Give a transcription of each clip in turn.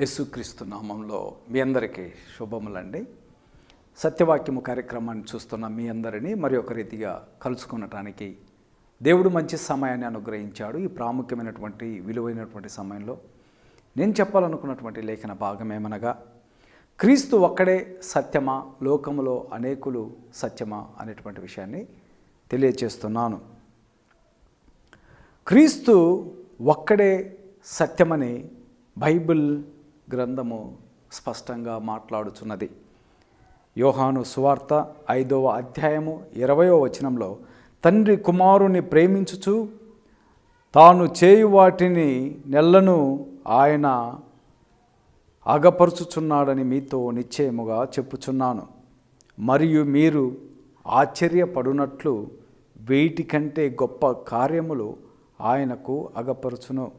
యేసుక్రీస్తు నామంలో మీ అందరికీ శుభములండి. సత్యవాక్యము కార్యక్రమాన్ని చూస్తున్న మీ అందరినీ మరి ఒక రీతిగా కలుసుకునటానికి దేవుడు మంచి సమయాన్ని అనుగ్రహించాడు. ఈ ప్రాముఖ్యమైనటువంటి విలువైనటువంటి సమయంలో నేను చెప్పాలనుకున్నటువంటి లేఖన భాగం ఏమనగా క్రీస్తు ఒక్కడే సత్యమా లోకములో అనేకులు సత్యమా అనేటువంటి విషయాన్ని తెలియచేస్తున్నాను. క్రీస్తు ఒక్కడే సత్యమని బైబిల్ గ్రంథము స్పష్టంగా మాట్లాడుచున్నది. యోహాను సువార్త ఐదవ అధ్యాయము ఇరవయో వచనంలో తండ్రి కుమారుని ప్రేమించుచు తాను చేయు వాటిని నెల్లను ఆయన అగపరుచుచున్నాడని మీతో నిశ్చయముగా చెప్పుచున్నాను. మరియు మీరు ఆశ్చర్యపడునట్లు వీటికంటే గొప్ప కార్యములు ఆయనకు అగపరుచును.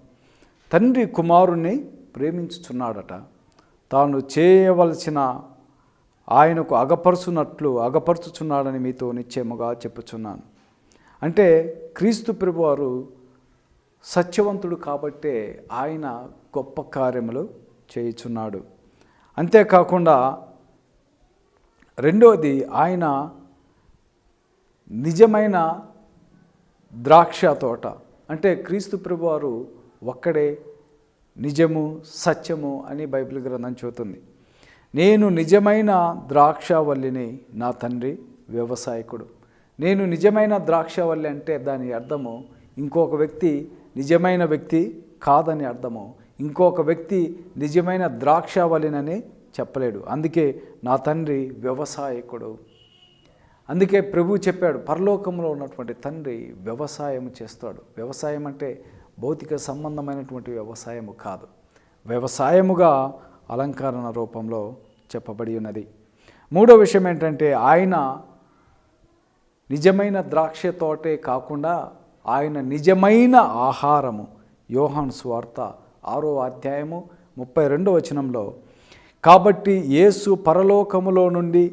తండ్రి కుమారుణ్ణి ప్రేమించుచున్నాడట. తాను చేయవలసిన ఆయనకు అగపరుచున్నట్లు అగపరుచుచున్నాడని మీతో నిశ్చయముగా చెప్పుచున్నాను. అంటే క్రీస్తు ప్రభువారు సత్యవంతుడు కాబట్టే ఆయన గొప్ప కార్యములు చేయుచున్నాడు. అంతేకాకుండా రెండోది ఆయన నిజమైన ద్రాక్ష తోట అంటే క్రీస్తు ప్రభువారు ఒక్కడే నిజము సత్యము అని బైబిల్ గ్రంథం చూతుంది నేను నిజమైన ద్రాక్షవల్లిని నా తండ్రి వ్యవసాయకుడు. నేను నిజమైన ద్రాక్షవల్లి అంటే దాని అర్థము ఇంకొక వ్యక్తి నిజమైన వ్యక్తి కాదని అర్థము. ఇంకొక వ్యక్తి నిజమైన ద్రాక్షవల్లినని చెప్పలేడు. అందుకే నా తండ్రి వ్యవసాయకుడు. అందుకే ప్రభు చెప్పాడు పరలోకంలో ఉన్నటువంటి తండ్రి వ్యవసాయం చేస్తాడు. వ్యవసాయం అంటే భౌతిక సంబంధమైనటువంటి వ్యవసాయము కాదు. వ్యవసాయముగా అలంకరణ రూపంలో చెప్పబడి ఉన్నది. మూడో విషయం ఏంటంటే ఆయన నిజమైన ద్రాక్ష తోటే కాకుండా ఆయన నిజమైన ఆహారము యోహాన్ స్వార్త ఆరో అధ్యాయము ముప్పై రెండో వచనంలో కాబట్టి యేసు పరలోకములో నుండి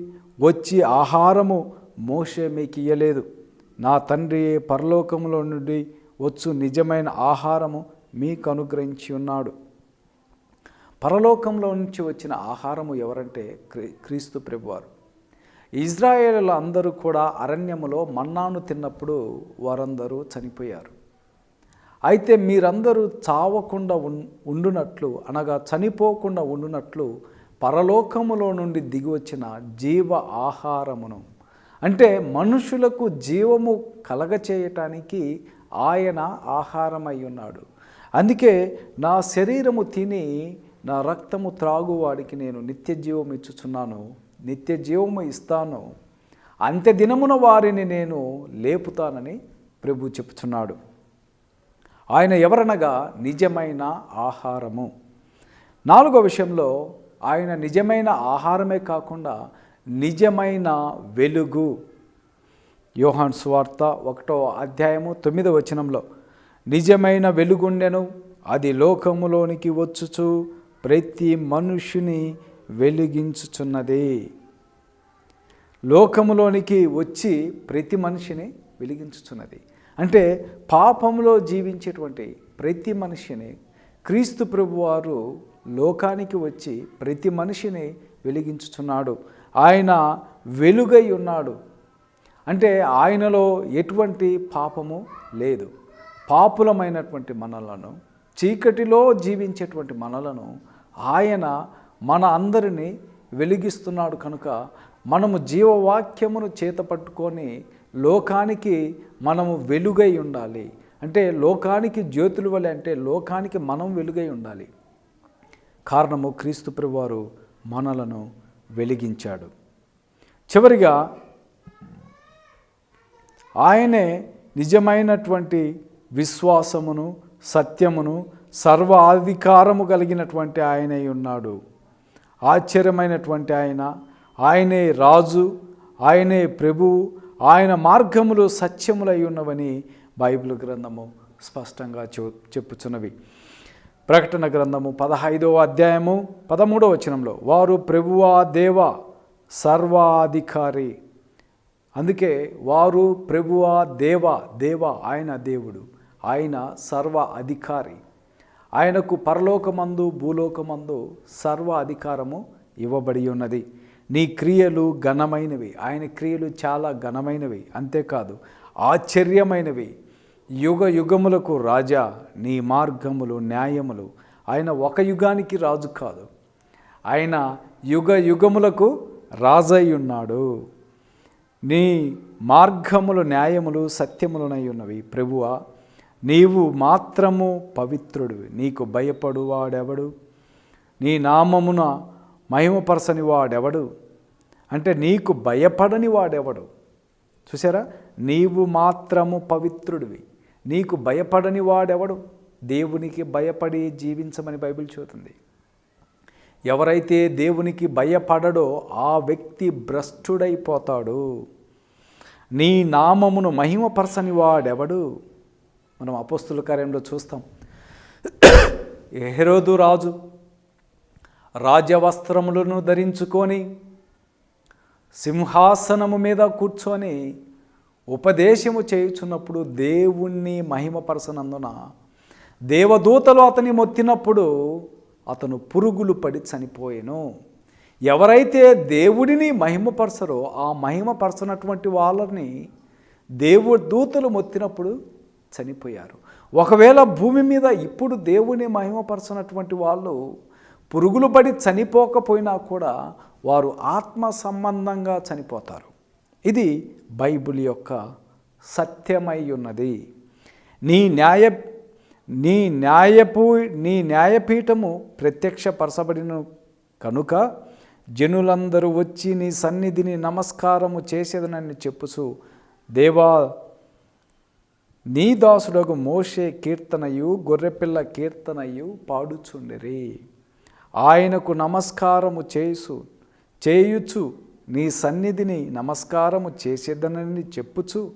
వచ్చి ఆహారము మోషే మీకు ఇయ్యలేదు నా తండ్రి పరలోకములో నుండి వచ్చు నిజమైన ఆహారము మీకు అనుగ్రహించి ఉన్నాడు. పరలోకంలో నుంచి వచ్చిన ఆహారము ఎవరంటే క్రీ క్రీస్తు ప్రభువారు. ఇజ్రాయేల్ అందరూ కూడా అరణ్యములో మన్నాను తిన్నప్పుడు వారందరూ చనిపోయారు. అయితే మీరందరూ చావకుండా ఉన్ ఉండునట్లు అనగా చనిపోకుండా ఉండునట్లు పరలోకములో నుండి దిగి వచ్చిన జీవ ఆహారమును అంటే మనుషులకు జీవము కలగచేయటానికి ఆయన ఆహారమై ఉన్నాడు. అందుకే నా శరీరము తిని నా రక్తము త్రాగువాడికి నేను నిత్య జీవం ఇచ్చుచున్నాను. నిత్య జీవము ఇస్తాను. అంత్య దినమున వారిని నేను లేపుతానని ప్రభు చెప్తున్నాడు ఆయన ఎవరనగా నిజమైన ఆహారము. నాలుగో విషయంలో ఆయన నిజమైన ఆహారమే కాకుండా నిజమైన వెలుగు. యోహాన్ సువార్త ఒకటో అధ్యాయము తొమ్మిదో వచనంలో నిజమైన వెలుగుండెను అది లోకములోనికి వచ్చుచు ప్రతి మనుషుని వెలిగించుచున్నది. లోకములోనికి వచ్చి ప్రతి మనిషిని వెలిగించుచున్నది. అంటే పాపంలో జీవించేటువంటి ప్రతి మనిషిని క్రీస్తు ప్రభువారు లోకానికి వచ్చి ప్రతి మనిషిని వెలిగించుచున్నాడు. ఆయన వెలుగై ఉన్నాడు. అంటే ఆయనలో ఎటువంటి పాపము లేదు. పాపులమైనటువంటి మనలను చీకటిలో జీవించేటువంటి మనలను ఆయన మన అందరినీ వెలిగిస్తున్నాడు కనుక మనము జీవవాక్యమును చేతపట్టుకొని లోకానికి మనము వెలుగై ఉండాలి. అంటే లోకానికి జ్యోతుల వలె అంటే లోకానికి మనం వెలుగై ఉండాలి. కారణము క్రీస్తు ప్రభువారు మనలను వెలిగించాడు. చివరిగా ఆయనే నిజమైనటువంటి విశ్వాసమును సత్యమును సర్వ అధికారము కలిగినటువంటి ఆయనే ఉన్నాడు. ఆశ్చర్యమైనటువంటి ఆయన. ఆయనే రాజు ఆయనే ప్రభువు ఆయన మార్గములు సత్యములై ఉన్నవని బైబిల్ గ్రంథము స్పష్టంగా చె చెప్పుచున్నవి. ప్రకటన గ్రంథము పదహైదవ అధ్యాయము పదమూడవ వచనంలో వారు ప్రభువా దేవ సర్వాధికారి అందుకే వారు ప్రభువా దేవ దేవ ఆయన దేవుడు ఆయన సర్వ అధికారి. ఆయనకు పరలోకమందు భూలోకమందు సర్వ అధికారము ఇవ్వబడి ఉన్నది. నీ క్రియలు ఘనమైనవి. ఆయన క్రియలు చాలా ఘనమైనవి. అంతేకాదు ఆశ్చర్యమైనవి. యుగ యుగములకు రాజా నీ మార్గములు న్యాయములు. ఆయన ఒక యుగానికి రాజు కాదు. ఆయన యుగ యుగములకు రాజయ్యున్నాడు ఉన్నాడు. నీ మార్గములు న్యాయములు సత్యములనై ఉన్నవి. ప్రభువ నీవు మాత్రము పవిత్రుడివి. నీకు భయపడువాడెవడు నీ నామమున మహిమపరచని వాడెవడు? అంటే నీకు భయపడని వాడెవడు? చూసారా నీవు మాత్రము పవిత్రుడివి. నీకు భయపడని వాడెవడు? దేవునికి భయపడి జీవించమని బైబిల్ చూతుంది ఎవరైతే దేవునికి భయపడడో ఆ వ్యక్తి భ్రష్టుడైపోతాడు. నీ నామమును మహిమపరచని వాడెవడు? మనం అపోస్తుల కార్యంలో చూస్తాం. హెరోదు రాజు రాజవస్త్రములను ధరించుకొని సింహాసనము మీద కూర్చొని ఉపదేశము చేయుచున్నప్పుడు దేవుణ్ణి మహిమపరచనందున దేవదూతలు అతని మొత్తినప్పుడు అతను పురుగులు పడి చనిపోయెను. ఎవరైతే దేవుడిని మహిమపరచరో ఆ మహిమపరచనటువంటి వాళ్ళని దేవు దూతలు మొత్తినప్పుడు చనిపోయారు. ఒకవేళ భూమి మీద ఇప్పుడు దేవుని మహిమపరచనటువంటి వాళ్ళు పురుగులు పడి చనిపోకపోయినా కూడా వారు ఆత్మ సంబంధంగా చనిపోతారు. ఇది బైబిల్ యొక్క సత్యమై ఉన్నది. నీ న్యాయ నీ న్యాయపు నీ న్యాయపీఠము ప్రత్యక్షపరచబడిన కనుక జనులందరూ వచ్చి నీ సన్నిధిని నమస్కారము చేసేదనని చెప్పుచు దేవా నీ దాసుడకు మోషే కీర్తనయు గొర్రెపిల్ల కీర్తనయు పాడుచుండిరి. ఆయనకు నమస్కారము చేసు చేయుచు నీ సన్నిధిని నమస్కారము చేసేదనని చెప్పుచు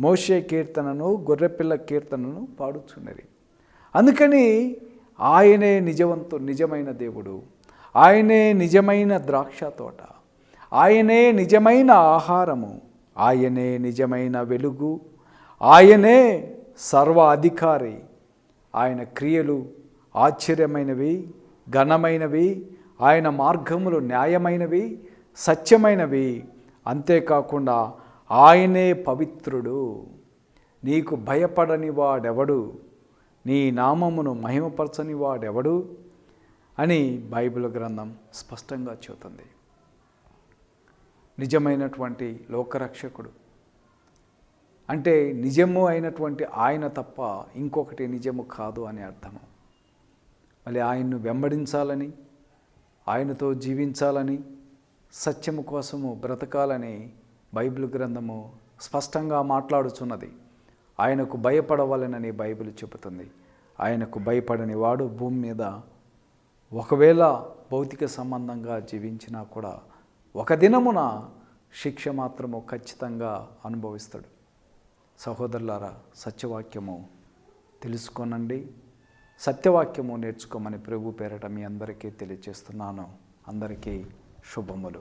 మోషే కీర్తనను గొర్రెపిల్ల కీర్తనను పాడుచున్నది. అందుకని ఆయనే నిజవంతు నిజమైన దేవుడు. ఆయనే నిజమైన ద్రాక్ష తోట ఆయనే నిజమైన ఆహారము. ఆయనే నిజమైన వెలుగు. ఆయనే సర్వ అధికారి ఆయన క్రియలు ఆశ్చర్యమైనవి ఘనమైనవి. ఆయన మార్గములు న్యాయమైనవి సత్యమైనవి. అంతేకాకుండా ఆయనే పవిత్రుడు. నీకు భయపడని వాడెవడు? నీ నామమును మహిమపరచని వాడెవడు? అని బైబిల్ గ్రంథం స్పష్టంగా చెబుతుంది. నిజమైనటువంటి లోకరక్షకుడు. అంటే నిజము అయినటువంటి ఆయన తప్ప ఇంకొకటి నిజము కాదు అని అర్థము. మళ్ళీ ఆయన్ను వెంబడించాలని ఆయనతో జీవించాలని సత్యము కోసము బ్రతకాలని బైబిల్ గ్రంథము స్పష్టంగా మాట్లాడుచున్నది. ఆయనకు భయపడవాలనని బైబిల్ చెబుతుంది. ఆయనకు భయపడని వాడు భూమి మీద ఒకవేళ భౌతిక సంబంధంగా జీవించినా కూడా ఒక దినమున శిక్ష మాత్రము ఖచ్చితంగా అనుభవిస్తాడు. సహోదరులారా సత్యవాక్యము తెలుసుకోనండి. సత్యవాక్యము నేర్చుకోమని ప్రభు పేరట మీ అందరికీ తెలియజేస్తున్నాను. అందరికీ శుభములు.